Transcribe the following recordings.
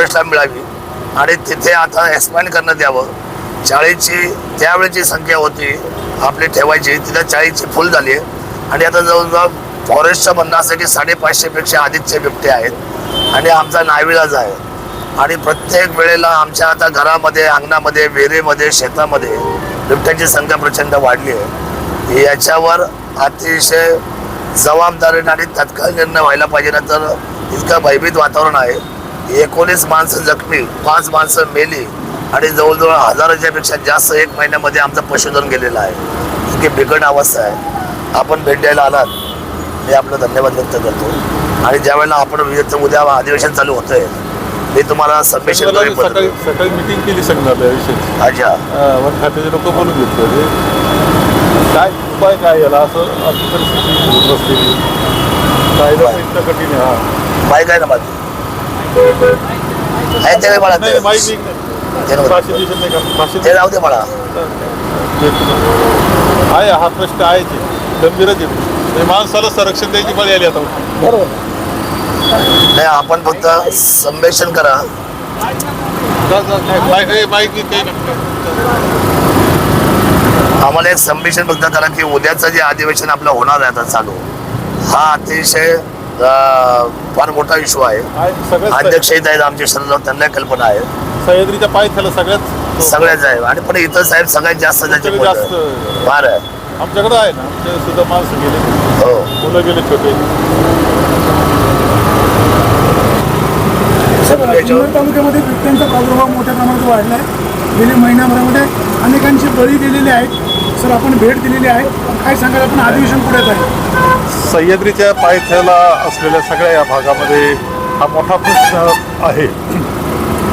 प्रश्न मिळावी. आणि तिथे आता एक्सपांड करण्यात यावं. चाळीसची त्यावेळेची संख्या होती आपली ठेवायची. तिथं चाळीसची फुल झाली. आहे आणि आता जवळजवळ फॉरेस्टचं म्हणणं असं की साडेपाचशेपेक्षा अधिकचे बिबटे आहेत. आणि आमचा नाविलाज आहे. आणि प्रत्येक वेळेला आमच्या आता घरामध्ये अंगणामध्ये विहिरीमध्ये शेतामध्ये बिबट्यांची संख्या प्रचंड वाढली आहे. याच्यावर अतिशय जबाबदारीने आणि तत्काळ निर्णय व्हायला पाहिजे ना तर इतकं भयभीत वातावरण आहे. एकोणीस माणसं जखमी पाच माणसं मेली आणि जवळजवळ हजाराच्या पेक्षा जास्त एक महिन्यामध्ये आमचं पशुधन गेलेलं आहे. इतकी बिकट अवस्था आहे. आपण भेट द्यायला आलात. मी आपलं धन्यवाद व्यक्त करतो. आणि ज्यावेळेला आपण उद्या अधिवेशन चालू होतंय मी तुम्हाला सबमिशन सकाळी मिटिंग केली विषयी. अच्छा. खात्याचे लोक बोलून घेतले होते. काय उपाय काय याला? असं परिस्थिती होत कायदा कठीण आहे हा. माहीत आहे ना माझी आहे बाळा नाही ते. राहू दे मला आहे हा प्रश्न आहे ते. गंभीरच आहे. म्हणजे माणसाला संरक्षण द्यायची पाळी आली आता. बरोबर. नाही आपण फक्त संमेशन करा. आम्हाला एक संमेशन फक्त करा की उद्याचं जे अधिवेशन आपलं होणार आहे आता चालू हा अतिशय फार मोठा इश्यू आहे. अध्यक्षही आहेत आमचे सर्व त्यांना कल्पना आहे. सह्याद्रीच्या पायथ्याला सगळ्यात सगळ्याच आहे. आणि पण इथं साहेब सगळ्यात जास्त त्याची जास्त आहे. फार आहे. आमच्याकडे आहे ना. आमच्या सुद्धा माणसं गेले. हो. मुलं गेले छोटे. जुन्नर तालुक्यामध्ये बिबट्यांचा प्रादुर्भाव मोठ्या प्रमाणात वाढला आहे गेल्या महिन्याभरामध्ये अनेकांची बळी गेलेले आहेत सर आपण भेट दिलेली आहे. काय सांगाल? आपण अधिवेशन पुढे आहे सह्याद्रीच्या पायथ्याला असलेल्या सगळ्या या भागामध्ये हा मोठा प्रश्न आहे.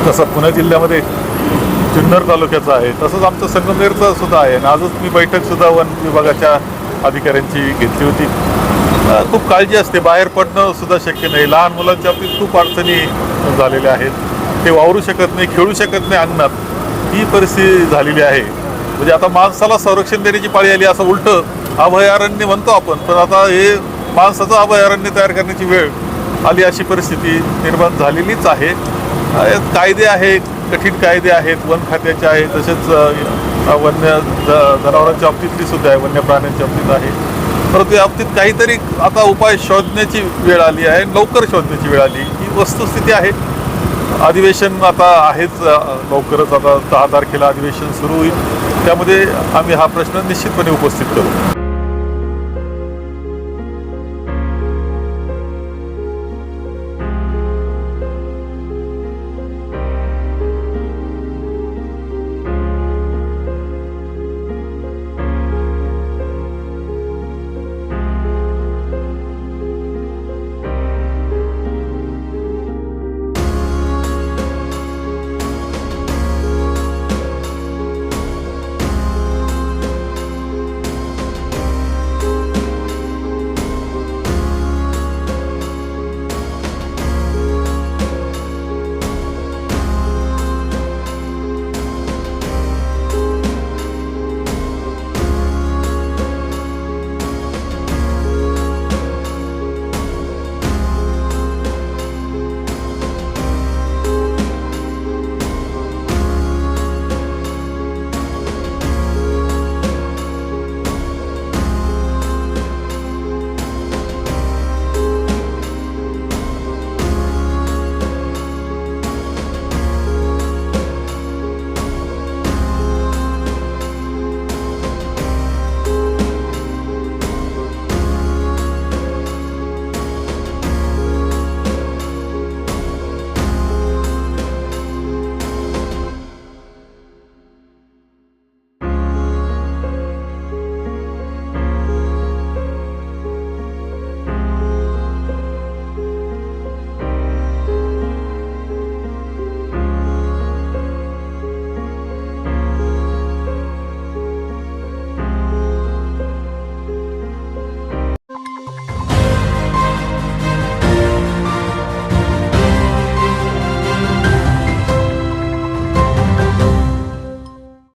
तसं पुणे जिल्ह्यामध्ये जुन्नर तालुक्याचा आहे तसंच आमचं संगमनेरचं सुद्धा आहे. आणि आजच मी बैठक सुद्धा वन विभागाच्या अधिकाऱ्यांची घेतली होती. खूप काळजी असते. बाहेर पडणं सुद्धा शक्य नाही. लहान मुलांच्या बाबतीत खूप अडचणी झालेल्या आहेत. ते वावरू शकत नाही खेळू शकत नाही अंगणात. ही परिस्थिती झालेली आहे. म्हणजे आता माणसाला संरक्षण देण्याची पाळी आली असं उलटं अभयारण्य म्हणतो आपण पण आता हे माणसाचं अभयारण्य तयार करण्याची वेळ आली अशी परिस्थिती निर्माण झालेलीच आहे. कायदे आहे कठीण कायदे आहेत वन खात्याचे आहे तसेच वन्य ज- जनावरांच्या बाबतीतली सुद्धा आहे वन्य प्राण्यांच्या बाबतीत आहे. परंतु या बाबतीत काहीतरी आता उपाय शोधण्याची वेळ आली आहे लवकर शोधण्याची वेळ आली ही वस्तुस्थिती आहे. अधिवेशन आता आहेच लवकरच आता दहा तारखेला अधिवेशन सुरू होईल. त्यामध्ये आम्ही हा प्रश्न निश्चितपणे उपस्थित करू.